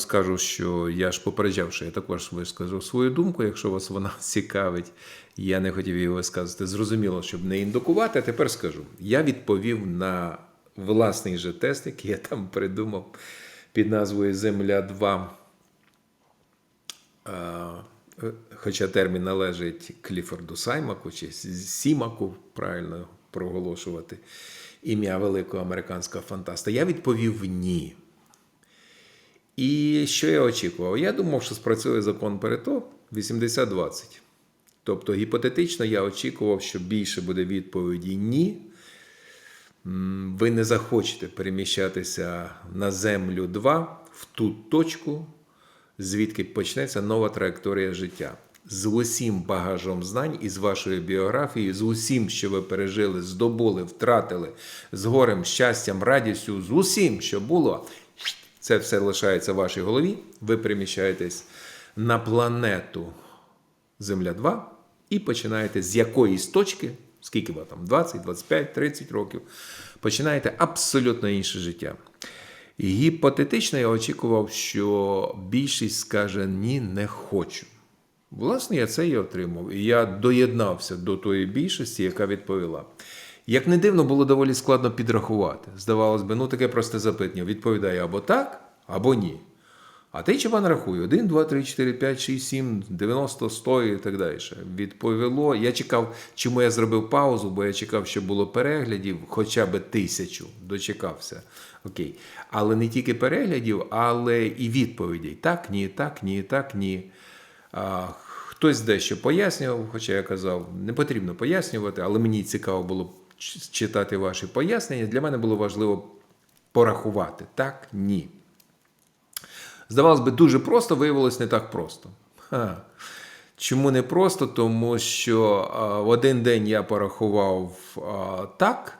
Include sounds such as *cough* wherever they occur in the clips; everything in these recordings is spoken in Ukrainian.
Скажу, що я ж попереджав, що я також вискажу свою думку, якщо вас вона *laughs* цікавить. Я не хотів її висказати. Зрозуміло, щоб не індукувати. А тепер скажу. Я відповів на власний же тест, який я там придумав під назвою Земля 2. Е, Хоча термін належить Кліфорду Саймаку чи Сімаку, правильно проголошувати ім'я великого американського фантаста. Я відповів ні. І що я очікував? Я думав, що спрацює закон Парето 80-20. Тобто, гіпотетично, я очікував, що більше буде відповіді ні. Ви не захочете переміщатися на Землю 2 в ту точку, звідки почнеться нова траєкторія життя. З усім багажом знань і з вашою біографією, з усім, що ви пережили, здобули, втратили, з горем, щастям, радістю, з усім, що було, це все лишається в вашій голові. Ви переміщаєтесь на планету Земля 2 і починаєте з якоїсь точки, скільки вам там, 20, 25, 30 років, починаєте абсолютно інше життя. Гіпотетично я очікував, що більшість скаже ні, не хочу. Власне, я це і отримав. І я доєднався до тої більшості, яка відповіла. Як не дивно, було доволі складно підрахувати. Здавалось би, ну таке просте запитання. Відповідає або так, або ні. А ти чого рахує? 1, 2, 3, 4, 5, 6, 7, 90, 100 і так далі. Відповіло. Я чекав, чому я зробив паузу, бо я чекав, щоб було переглядів хоча б тисячу. Дочекався. Окей. Але не тільки переглядів, але і відповідей. Так, ні, так, ні, так, ні. А, Хтось дещо пояснював, хоча я казав, не потрібно пояснювати, але мені цікаво було читати ваші пояснення. Для мене було важливо порахувати. Так, ні. Здавалось би, дуже просто, виявилось не так просто. Ха. Чому не просто? Тому що а, в один день я порахував а, так,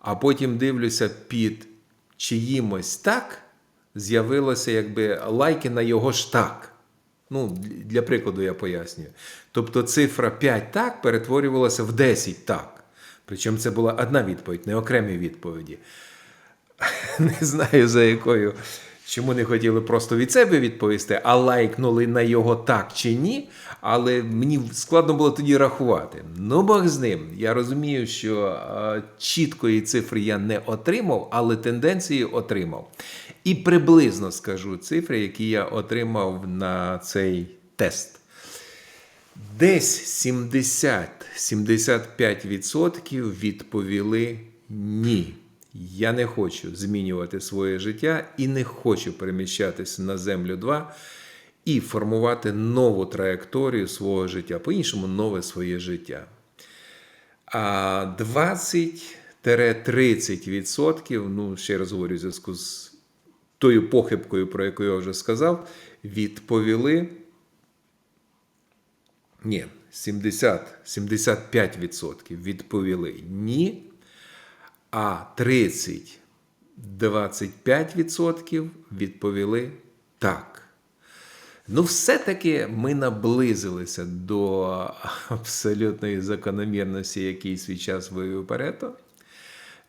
а потім дивлюся під чиїмось так, з'явилося якби лайки на його ж так. Ну, для прикладу я пояснюю. Тобто цифра 5 так перетворювалася в 10 так. Причому це була одна відповідь, не окремі відповіді. *laughs* Не знаю за якою, чому не хотіли просто від себе відповісти, а лайкнули на його так чи ні. Але мені складно було тоді рахувати. Ну, Бог з ним. Я розумію, що е, чіткої цифри я не отримав, але тенденції отримав. І приблизно скажу цифри, які я отримав на цей тест. Десь 70-75% відповіли ні. Я не хочу змінювати своє життя і не хочу переміщатися на Землю 2 і формувати нову траєкторію свого життя, по-іншому, нове своє життя. А 20-30%, ну, ще раз говорю, в зв'язку з тою похибкою, про яку я вже сказав, відповіли. Ні, 70-75% відповіли ні, а 30-25% відповіли так. Ну, все-таки ми наблизилися до абсолютної закономірності, який свій час вивів Парето.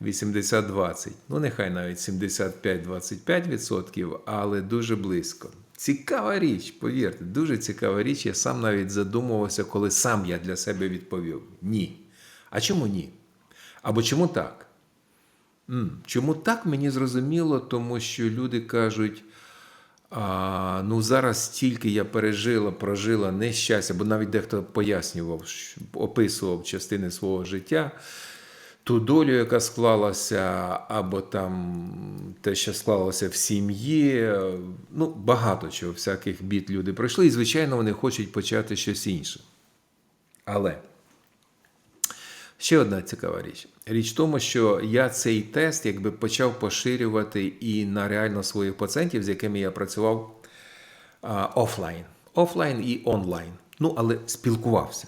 80-20. Ну, нехай навіть 75-25%, але дуже близько. Цікава річ, повірте, дуже цікава річ. Я сам навіть задумувався, коли сам я для себе відповів: ні. А чому ні? Або чому так? Чому так мені зрозуміло, тому що люди кажуть. А, ну зараз стільки я пережила, прожила нещастя, бо навіть дехто пояснював, описував частини свого життя, ту долю, яка склалася, або там те, що склалося в сім'ї. Ну, багато чого, всяких бід люди пройшли, і, звичайно, вони хочуть почати щось інше. Але Ще одна цікава річ. Річ в тому, що я цей тест якби почав поширювати і на реально своїх пацієнтів, з якими я працював офлайн. Офлайн і онлайн. Ну, але спілкувався.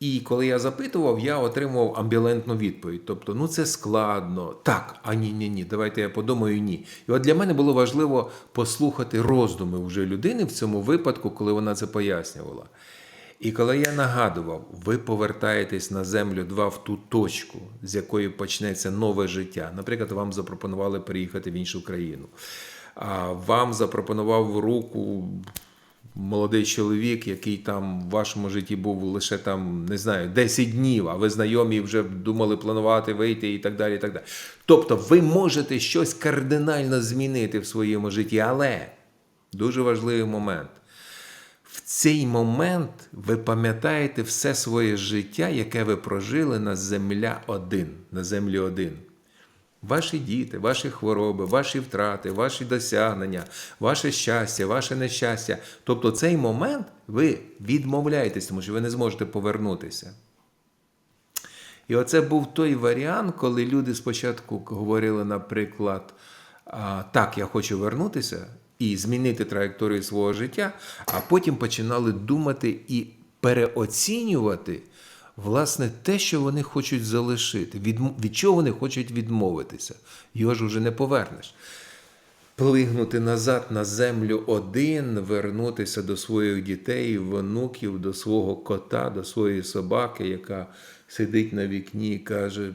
І коли я запитував, я отримував амбілентну відповідь. Тобто, ну це складно. Так, а ні, ні, ні. Давайте я подумаю, ні. І от для мене було важливо послухати роздуми вже людини в цьому випадку, коли вона це пояснювала. І коли я нагадував, ви повертаєтесь на землю 2 в ту точку, з якої почнеться нове життя. Наприклад, вам запропонували переїхати в іншу країну. вам запропонував руку молодий чоловік, який там в вашому житті був лише там, не знаю, 10 днів, а ви знайомі вже думали планувати вийти і так далі. І так далі. Тобто ви можете щось кардинально змінити в своєму житті, але дуже важливий момент. В цей момент ви пам'ятаєте все своє життя, яке ви прожили на земля один, на землі один. Ваші діти, ваші хвороби, ваші втрати, ваші досягнення, ваше щастя, ваше нещастя. Тобто цей момент ви відмовляєтесь, тому що ви не зможете повернутися. І оце був той варіант, коли люди спочатку говорили, наприклад, так, я хочу вернутися і змінити траєкторію свого життя, а потім починали думати і переоцінювати власне те, що вони хочуть залишити, від, від чого вони хочуть відмовитися. Його ж уже не повернеш. Плигнути назад на землю один, вернутися до своїх дітей, внуків, до свого кота, до своєї собаки, яка сидить на вікні і каже: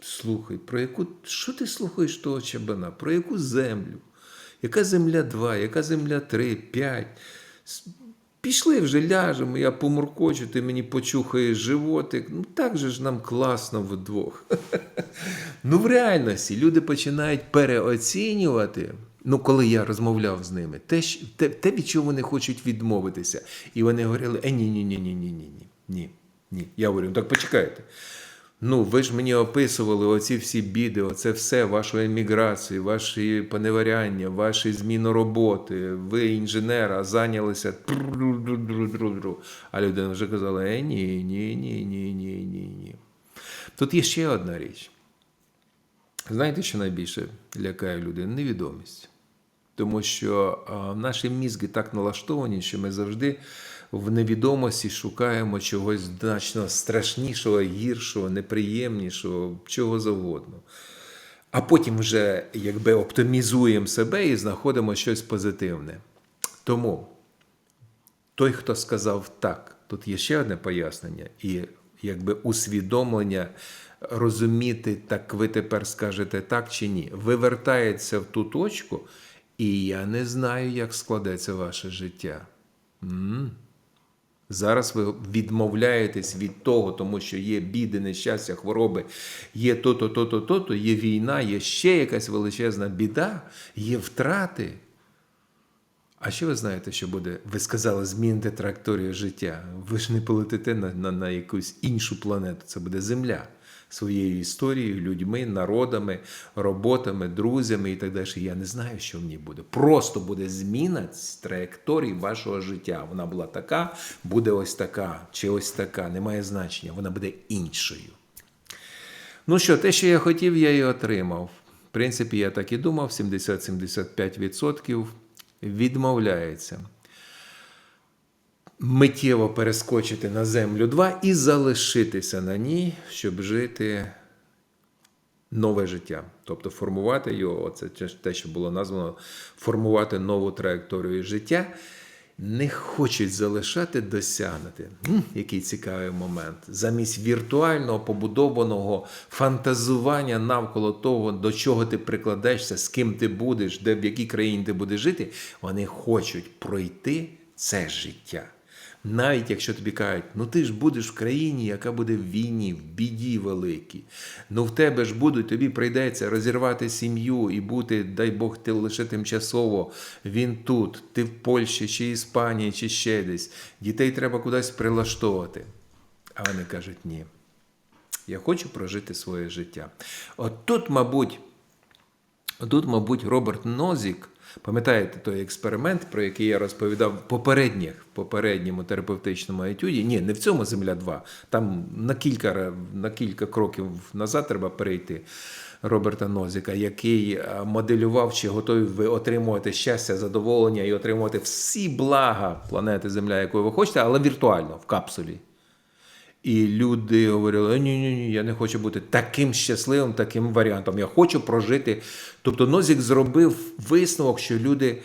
слухай, про яку що ти слухаєш того чабана? Про яку землю? Яка земля 2, яка земля 3, 5? Пішли вже ляжемо, я помуркочу, ти мені почухаєш животик. Ну так же ж нам класно вдвох. *laughs* ну, в реальності люди починають переоцінювати. Ну, коли я розмовляв з ними, те, те, те, від чого вони хочуть відмовитися. І вони говорили: е, ні, ні, ні, ні, ні, ні, ні, ні. Я говорю, «Ну, так почекайте. Ну, ви ж мені описували оці всі біди, оце все, вашу еміграцію, ваші поневаряння, ваші зміну роботи. Ви інженер, зайнялися. А людина вже казала: е, ні, ні, ні, ні, ні, ні, ні. Тут є ще одна річ. Знаєте, що найбільше лякає людину? Невідомість. Тому що а, наші мізки так налаштовані, що ми завжди в невідомості шукаємо чогось значно страшнішого, гіршого, неприємнішого, чого завгодно. А потім вже якби оптимізуємо себе і знаходимо щось позитивне. Тому той, хто сказав так, тут є ще одне пояснення, і якби усвідомлення розуміти, так ви тепер скажете так чи ні, вивертається в ту точку, і я не знаю, як складеться ваше життя. М. Зараз ви відмовляєтесь від того, тому що є біди, нещастя, хвороби, є то-то, то-то, то-то, є війна, є ще якась величезна біда, є втрати. А що ви знаєте, що буде? Ви сказали зміните траєкторію життя. Ви ж не полетите на, на, на якусь іншу планету. Це буде Земля своєю історією, людьми, народами, роботами, друзями і так далі. Я не знаю, що в ній буде. Просто буде зміна траєкторії вашого життя. Вона була така, буде ось така, чи ось така. Немає значення. Вона буде іншою. Ну що, те, що я хотів, я і отримав. В принципі, я так і думав: 70-75% відмовляється. Миттєво перескочити на землю 2 і залишитися на ній, щоб жити нове життя. Тобто формувати його, це те, що було названо, формувати нову траєкторію життя. Не хочуть залишати досягнути. Який цікавий момент. Замість віртуального побудованого фантазування навколо того, до чого ти прикладешся, з ким ти будеш, де в якій країні ти будеш жити, вони хочуть пройти це життя. Навіть якщо тобі кажуть, ну ти ж будеш в країні, яка буде в війні, в біді великій. Ну в тебе ж будуть, тобі прийдеться розірвати сім'ю і бути, дай Бог, ти лише тимчасово. Він тут, ти в Польщі, чи Іспанії, чи ще десь. Дітей треба кудись прилаштовувати. А вони кажуть, ні. Я хочу прожити своє життя. От тут, мабуть, Тут, мабуть, Роберт Нозік, пам'ятаєте той експеримент, про який я розповідав в попередніх, попередньому терапевтичному етюді? Ні, не в цьому Земля 2. Там на кілька, на кілька кроків назад треба перейти. Роберта Нозіка, який е, моделював, чи готові ви отримувати щастя, задоволення і отримувати всі блага планети Земля, якої ви хочете, але віртуально, в капсулі. І люди говорили: ні, ні, ні, я не хочу бути таким щасливим, таким варіантом. Я хочу прожити. Тобто Нозік зробив висновок, що люди,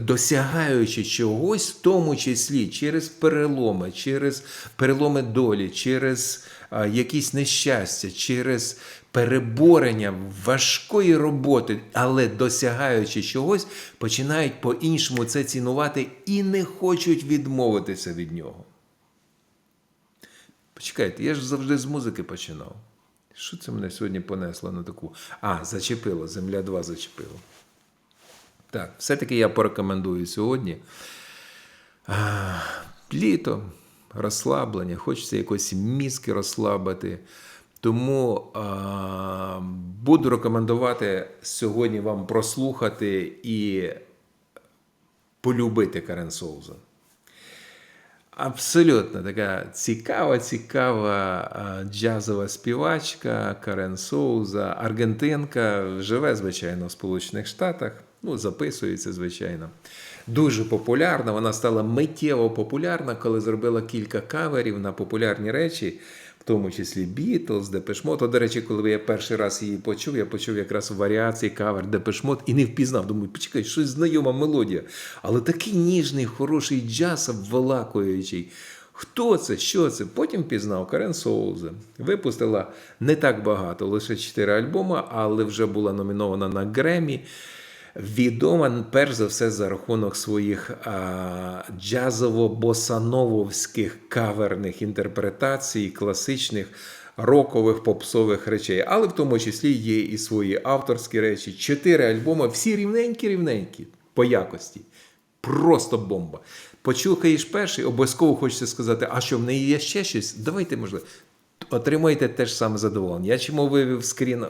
досягаючи чогось, в тому числі через переломи, через переломи долі, через якісь нещастя, через переборення важкої роботи, але досягаючи чогось, починають по-іншому це цінувати і не хочуть відмовитися від нього. Почекайте, я ж завжди з музики починав. Що це мене сьогодні понесло на таку? А, зачепило, Земля 2 зачепило. Так, все-таки я порекомендую сьогодні. Літо, розслаблення, хочеться якось мізки розслабити. Тому а, буду рекомендувати сьогодні вам прослухати і полюбити Карен Соуза. Абсолютно така цікава, цікава джазова співачка Карен Соуза, аргентинка, живе, звичайно, в Сполучених Штатах. Ну, записується, звичайно. Дуже популярна. Вона стала миттєво популярна, коли зробила кілька каверів на популярні речі, в тому числі Бітлз, Депешмот. До речі, коли я перший раз її почув, я почув якраз варіації кавер Депешмот і не впізнав. Думаю, почекай, щось знайома мелодія. Але такий ніжний, хороший джаз, обволакуючий. Хто це? Що це? Потім пізнав Карен Соуза. Випустила не так багато, лише 4 альбоми, але вже була номінована на Гремі. Відома перш за все за рахунок своїх а, джазово-босановських каверних інтерпретацій, класичних рокових попсових речей, але в тому числі є і свої авторські речі. Чотири альбоми, всі рівненькі-рівненькі по якості. Просто бомба. Почухаєш перший, обов'язково хочеться сказати, а що в неї є ще щось? Давайте, можливо. Отримаєте те ж саме задоволення. Я чому вивів скрін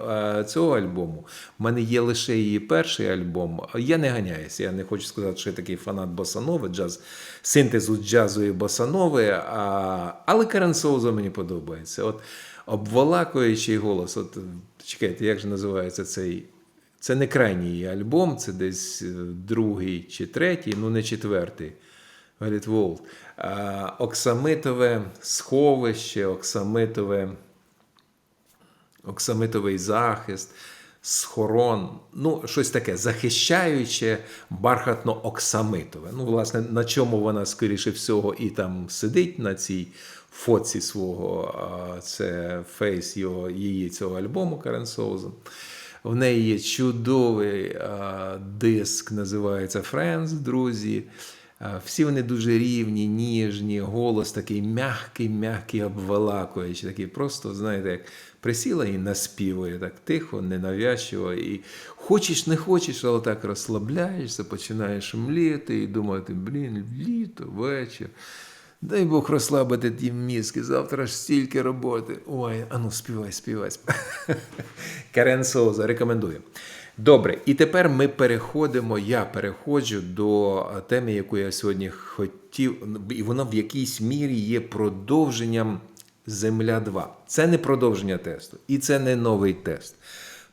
цього альбому? У мене є лише її перший альбом. Я не ганяюся. Я не хочу сказати, що я такий фанат босанови, джаз, синтезу джазу і босанови. А, але Карен Соуза мені подобається. От обволакуючий голос. От чекайте, як же називається цей? Це не крайній альбом, це десь е, другий чи третій, ну не четвертий. Волт. Оксамитове сховище, оксамитове, оксамитовий захист, схорон, ну, щось таке захищаюче бархатно-оксамитове. Ну, власне, на чому вона, скоріше всього, і там сидить на цій фоці свого, це фейс його, її цього альбому Карен Соузен. В неї є чудовий диск, називається Friends, друзі. А, всі вони дуже рівні, ніжні, голос такий м'який, м'який, обволакуючий, такий просто, знаєте, як присіла і наспівує так тихо, ненавязчиво. І хочеш, не хочеш, але так розслабляєшся, починаєш мліти і думати, блін, літо, вечір. Дай Бог розслабити ті мізки, завтра ж стільки роботи. Ой, ану, співай, співай. *laughs* Карен Соуза, рекомендую. Добре, і тепер ми переходимо. Я переходжу до теми, яку я сьогодні хотів, і вона в якійсь мірі є продовженням Земля 2. Це не продовження тесту, і це не новий тест.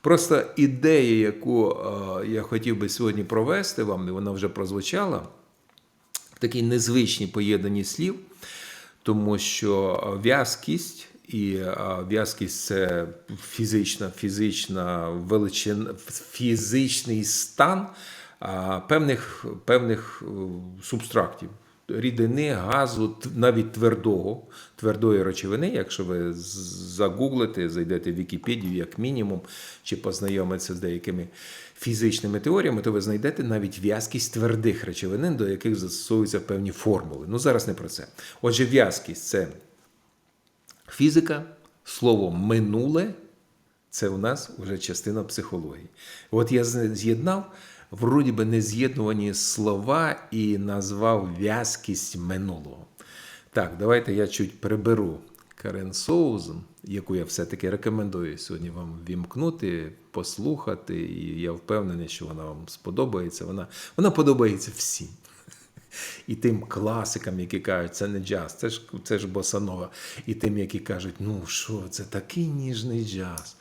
Просто ідея, яку е, я хотів би сьогодні провести вам, і вона вже прозвучала такі незвичні поєднані слів, тому що в'язкість і в'язкість це фізична, фізична величин, фізичний стан певних, певних субстрактів. Рідини, газу, навіть твердого, твердої речовини, якщо ви загуглите, зайдете в Вікіпедію, як мінімум, чи познайомитися з деякими фізичними теоріями, то ви знайдете навіть в'язкість твердих речовин, до яких застосовуються певні формули. Ну зараз не про це. Отже, в'язкість це фізика, слово минуле це у нас вже частина психології. От я з'єднав вроді би нез'єднувані слова і назвав в'язкість минулого. Так, давайте я чуть приберу Карен Соузен, яку я все-таки рекомендую сьогодні вам вімкнути, послухати, і я впевнений, що вона вам сподобається. Вона, Вона подобається всім. І тим класикам, які кажуть, це не джаз, це ж це ж босанова. І тим, які кажуть, ну що, це такий ніжний джаз.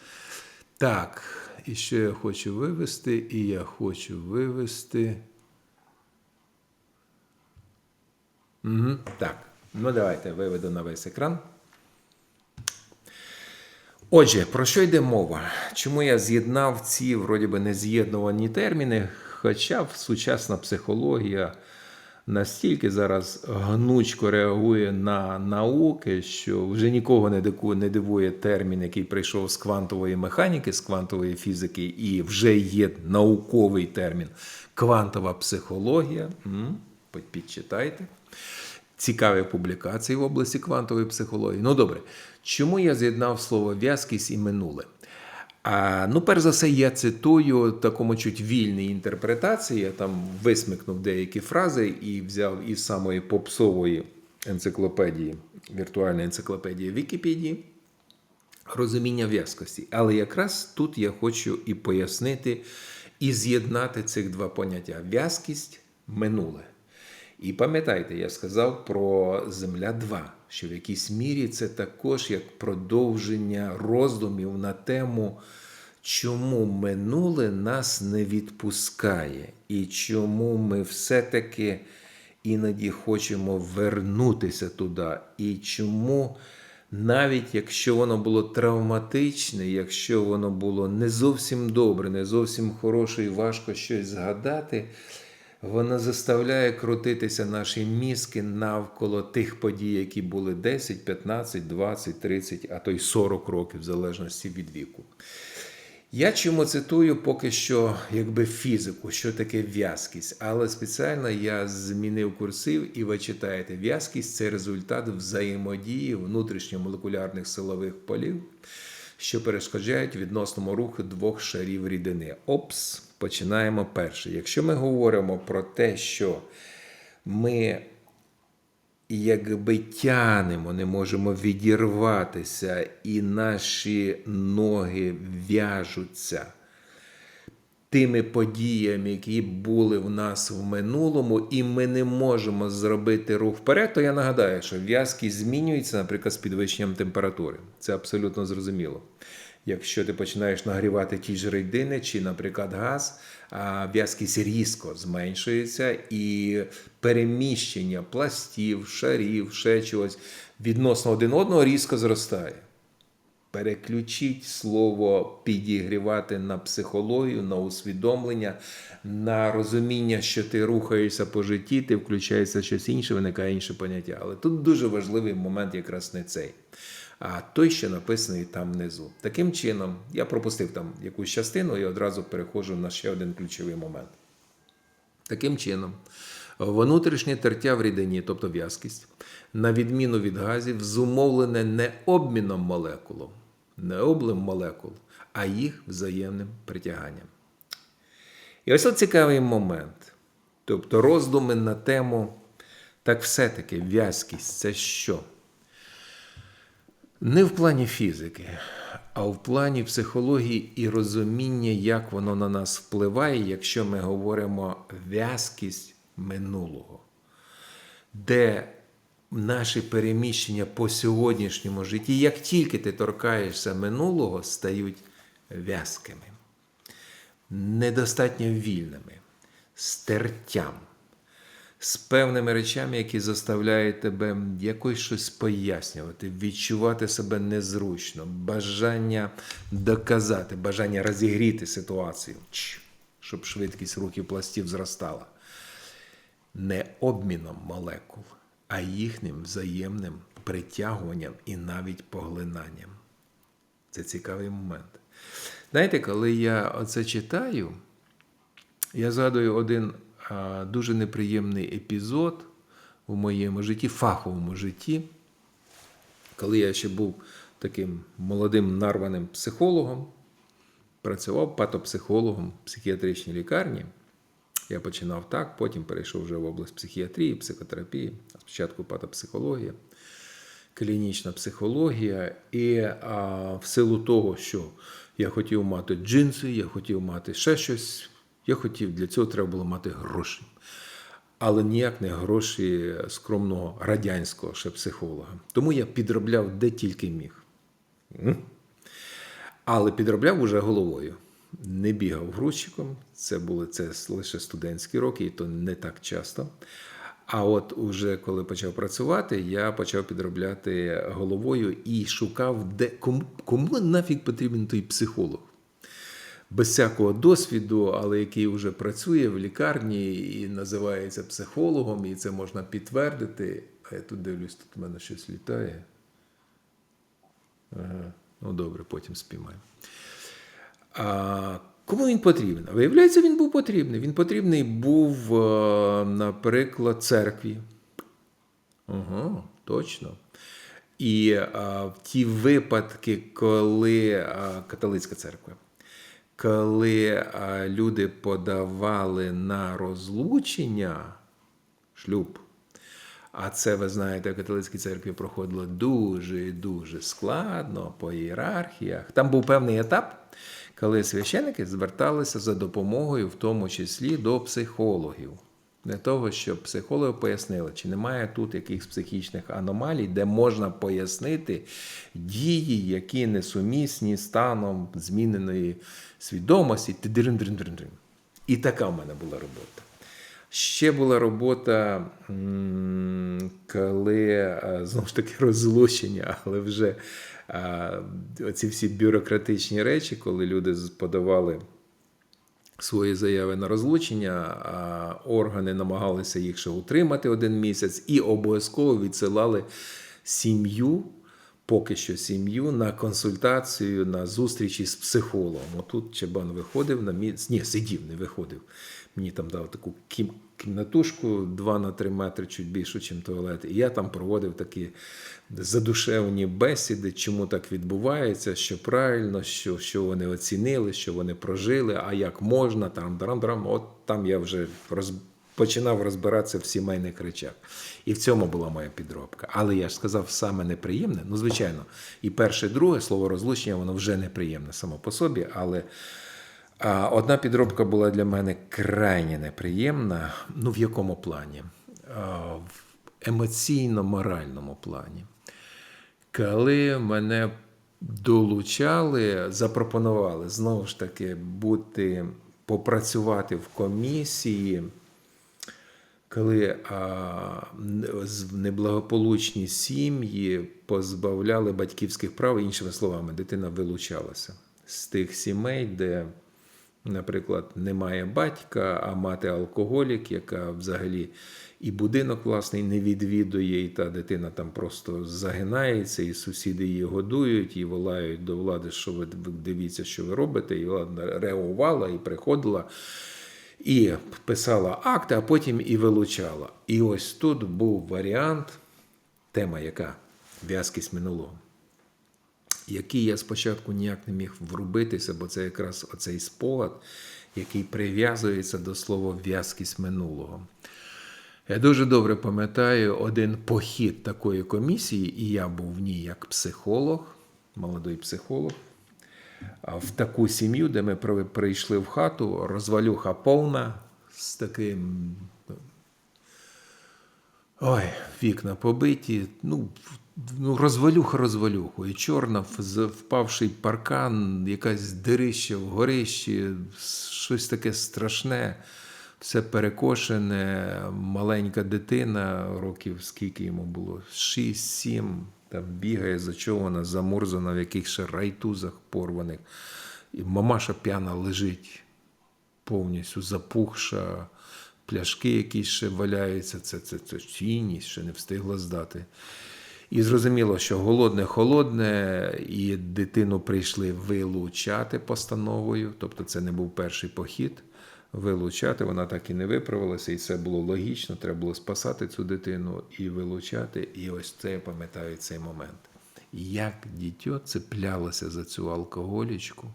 Так, і що я хочу вивести, і я хочу вивести. Угу, Так, ну давайте виведу на весь екран. Отже, про що йде мова? Чому я з'єднав ці, вроді би, нез'єднувані терміни? Хоча сучасна психологія настільки зараз гнучко реагує на науки, що вже нікого не дивує термін, який прийшов з квантової механіки, з квантової фізики, і вже є науковий термін квантова психологія. Підчитайте. Цікаві публікації в області квантової психології. Ну добре, чому я з'єднав слово в'язкість і минуле? А, ну, перш за все, я цитую такому чуть вільній інтерпретації. Я там висмикнув деякі фрази і взяв із самої попсової енциклопедії, віртуальної енциклопедії Вікіпедії розуміння в'язкості. Але якраз тут я хочу і пояснити, і з'єднати цих два поняття: в'язкість, минуле. І пам'ятайте, я сказав про Земля 2, що в якійсь мірі це також як продовження роздумів на тему, чому минуле нас не відпускає, і чому ми все-таки іноді хочемо вернутися туди, і чому. Навіть якщо воно було травматичне, якщо воно було не зовсім добре, не зовсім хороше і важко щось згадати, воно заставляє крутитися наші мізки навколо тих подій, які були 10, 15, 20, 30, а то й 40 років, в залежності від віку. Я чому цитую поки що якби фізику, що таке в'язкість, але спеціально я змінив курсив, і ви читаєте, в'язкість це результат взаємодії внутрішньомолекулярних силових полів, що перешкоджають відносному руху двох шарів рідини. Опс, починаємо перше. Якщо ми говоримо про те, що ми якби тянемо, не можемо відірватися, і наші ноги в'яжуться тими подіями, які були в нас в минулому, і ми не можемо зробити рух вперед, то я нагадаю, що в'язкість змінюється, наприклад, з підвищенням температури. Це абсолютно зрозуміло. Якщо ти починаєш нагрівати ті ж рідини, чи, наприклад, газ, в'язкість різко зменшується, і переміщення пластів, шарів, ще чогось відносно один одного різко зростає. Переключіть слово підігрівати на психологію, на усвідомлення, на розуміння, що ти рухаєшся по житті, ти включається щось інше, виникає інше поняття. Але тут дуже важливий момент, якраз не цей а той, що написаний там внизу. Таким чином, я пропустив там якусь частину і одразу переходжу на ще один ключовий момент. Таким чином, внутрішнє тертя в рідині, тобто в'язкість, на відміну від газів, зумовлене не обміном молекул, не облим молекул, а їх взаємним притяганням. І ось цікавий момент. Тобто роздуми на тему, так все-таки в'язкість це що? Не в плані фізики, а в плані психології і розуміння, як воно на нас впливає, якщо ми говоримо в'язкість минулого, де наші переміщення по сьогоднішньому житті, як тільки ти торкаєшся минулого, стають в'язкими, недостатньо вільними, стертям з певними речами, які заставляють тебе якось щось пояснювати, відчувати себе незручно, бажання доказати, бажання розігріти ситуацію, щоб швидкість рухів пластів зростала. Не обміном молекул, а їхнім взаємним притягуванням і навіть поглинанням. Це цікавий момент. Знаєте, коли я оце читаю, я згадую один дуже неприємний епізод у моєму житті, фаховому житті, коли я ще був таким молодим нарваним психологом, працював патопсихологом в психіатричній лікарні. Я починав так, потім перейшов вже в область психіатрії, психотерапії, спочатку патопсихологія, клінічна психологія. І а, в силу того, що я хотів мати джинси, я хотів мати ще щось. Я хотів, для цього треба було мати гроші. Але ніяк не гроші скромного радянського ще психолога. Тому я підробляв де тільки міг. Але підробляв уже головою. Не бігав грузчиком, це були це лише студентські роки, і то не так часто. А от уже коли почав працювати, я почав підробляти головою і шукав, де кому, кому нафіг потрібен той психолог. Без всякого досвіду, але який вже працює в лікарні і називається психологом, і це можна підтвердити. А я тут дивлюсь, тут в мене щось літає. Ага. Ну добре, потім спіймаємо. А кому він потрібен? Виявляється, він був потрібний. Він потрібний був, е, наприклад, церкві. Ага, точно. І а, в ті випадки, коли а, католицька церква, коли люди подавали на розлучення шлюб, а це, ви знаєте, в католицькій церкві проходило дуже і дуже складно по ієрархіях. Там був певний етап, коли священики зверталися за допомогою, в тому числі до психологів. Для того, щоб психологи пояснили, чи немає тут якихось психічних аномалій, де можна пояснити дії, які несумісні станом зміненої свідомості. І така в мене була робота. Ще була робота, коли е, знову ж таки розлучення, але вже е, оці всі бюрократичні речі, коли люди подавали свої заяви на розлучення, а органи намагалися їх ще утримати один місяць і обов'язково відсилали сім'ю, поки що сім'ю, на консультацію, на зустрічі з психологом. Отут Чебан виходив на місць, ні, сидів, не виходив. Мені там дав таку кім- кімнатушку 2 на 3 метри, чуть більшу, ніж туалет. І я там проводив такі задушевні бесіди, чому так відбувається, що правильно, що, що вони оцінили, що вони прожили, а як можна, там драм-драм. От там я вже роз, починав розбиратися в сімейних речах. І в цьому була моя підробка. Але я ж сказав, саме неприємне. Ну, звичайно, і перше, і друге слово розлучення, воно вже неприємне само по собі, але. А одна підробка була для мене крайне неприємна. Ну, в якому плані? А, В емоційно-моральному плані. Коли мене долучали, запропонували знову ж таки бути, попрацювати в комісії, коли а, з- неблагополучні сім'ї позбавляли батьківських прав, іншими словами, дитина вилучалася з тих сімей, де, наприклад, немає батька, а мати алкоголік, яка взагалі і будинок власний не відвідує, і та дитина там просто загинається, і сусіди її годують, і волають до влади, що ви дивіться, що ви робите. І влада реагувала і приходила. І писала акти, а потім і вилучала. І ось тут був варіант, тема яка в'язкість минулого, який я спочатку ніяк не міг врубитися, бо це якраз оцей спогад, який прив'язується до слова в'язкість минулого. Я дуже добре пам'ятаю один похід такої комісії, і я був в ній як психолог, молодий психолог в таку сім'ю, де ми прийшли в хату, розвалюха повна з таким. Ой, вікна побиті. Ну, ну розвалюха розвалюху. І чорна, впавший паркан, якась дирища в горищі, щось таке страшне. Все перекошене, маленька дитина, років скільки йому було? 6-7, там бігає, зачована, замурзана в якихось райтузах порваних. І мамаша п'яна лежить повністю запухша, пляшки якісь ще валяються, це, це, це цінність, ще не встигла здати. І зрозуміло, що голодне холодне, і дитину прийшли вилучати постановою, тобто це не був перший похід. Вилучати, вона так і не виправилася, і це було логічно. Треба було спасати цю дитину і вилучати. І ось це я пам'ятаю цей момент. Як дітьо цеплялося за цю алкоголічку,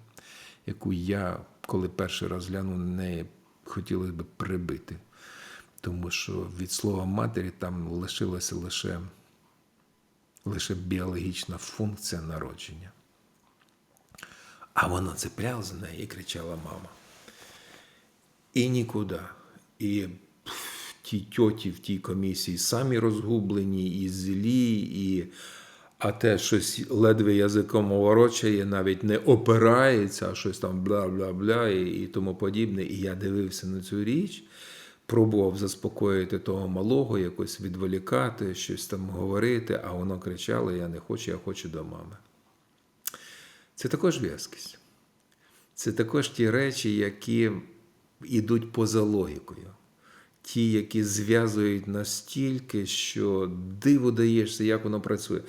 яку я, коли перший раз глянув на неї, хотілося б прибити. Тому що від слова матері там лишилася лише, лише біологічна функція народження. А вона цеплялася за неї і кричала мама. І нікуди. І пф, ті тьоті в тій комісії самі розгублені, і злі, і а те щось ледве язиком ворочає, навіть не опирається, а щось там бла-бла-бла і, і тому подібне. І я дивився на цю річ, пробував заспокоїти того малого, якось відволікати, щось там говорити, а воно кричало: Я не хочу, я хочу до мами. Це також в'язкість. це також ті речі, які йдуть поза логікою. Ті, які зв'язують настільки, що диву даєшся, як воно працює.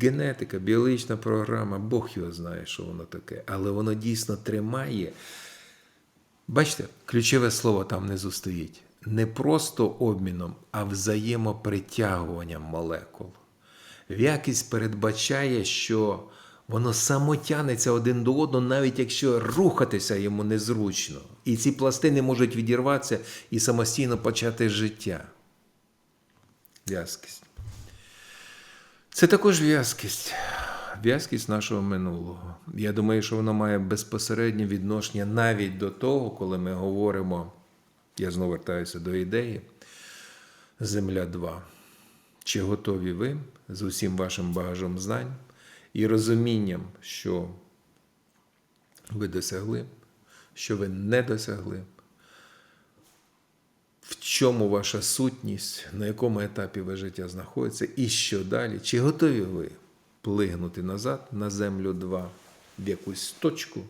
Генетика, біологічна програма, Бог його знає, що воно таке, але воно дійсно тримає. Бачите, ключове слово там внизу стоїть. Не просто обміном, а взаємопритягуванням молекул. В'якість передбачає, що воно само тянеться один до одного, навіть якщо рухатися йому незручно. І ці пластини можуть відірватися і самостійно почати життя. В'язкість. Це також в'язкість. В'язкість нашого минулого. Я думаю, що воно має безпосереднє відношення навіть до того, коли ми говоримо, я знову вертаюся до ідеї, Земля 2. Чи готові ви з усім вашим багажом знань і розумінням, що ви досягли, що ви не досягли, в чому ваша сутність, на якому етапі ви життя знаходиться, і що далі? Чи готові ви плигнути назад на землю 2 в якусь точку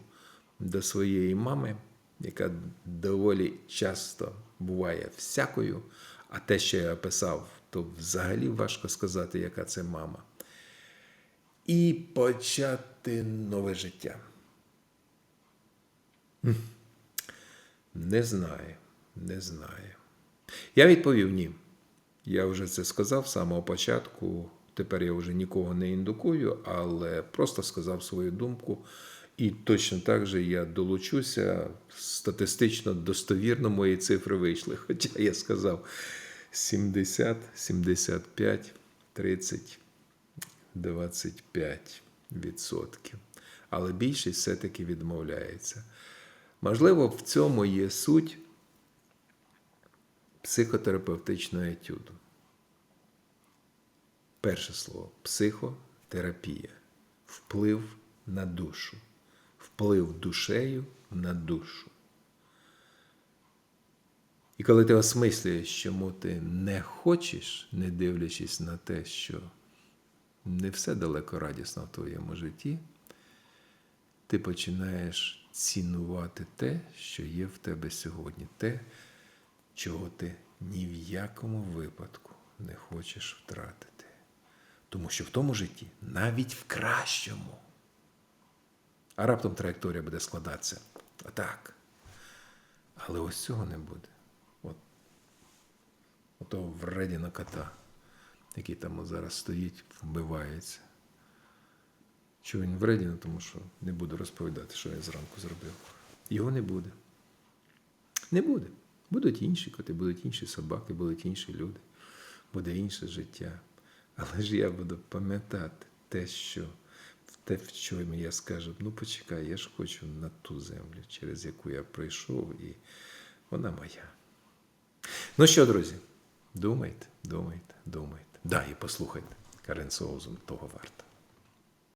до своєї мами, яка доволі часто буває всякою, а те, що я описав, то взагалі важко сказати, яка це мама. І почати нове життя. Не знаю, не знаю. Я відповів ні. Я вже це сказав з самого початку. Тепер я вже нікого не індукую, але просто сказав свою думку. І точно так же я долучуся статистично достовірно мої цифри вийшли. Хоча я сказав 70, 75, 30, 25 відсотків. Але більшість все-таки відмовляється. Можливо, в цьому є суть психотерапевтичного етюду. Перше слово психотерапія. Вплив на душу. Вплив душею на душу. І коли ти осмислюєш, чому ти не хочеш, не дивлячись на те, що не все далеко радісно в твоєму житті, ти починаєш цінувати те, що є в тебе сьогодні, те, чого ти ні в якому випадку не хочеш втратити. Тому що в тому житті, навіть в кращому, а раптом траєкторія буде складатися. Отак. Але ось цього не буде. От, Ото вредіна кота, який там зараз стоїть, вбивається. Чого він вредіна, тому що не буду розповідати, що я зранку зробив. Його не буде. Не буде. Будуть інші коти, будуть інші собаки, будуть інші люди, буде інше життя. Але ж я буду пам'ятати те, що те, в чому я скажу, ну почекай, я ж хочу на ту землю, через яку я пройшов, і вона моя. Ну що, друзі, думайте, думайте, думайте. Да, і послухайте. Карен Соузум того варта.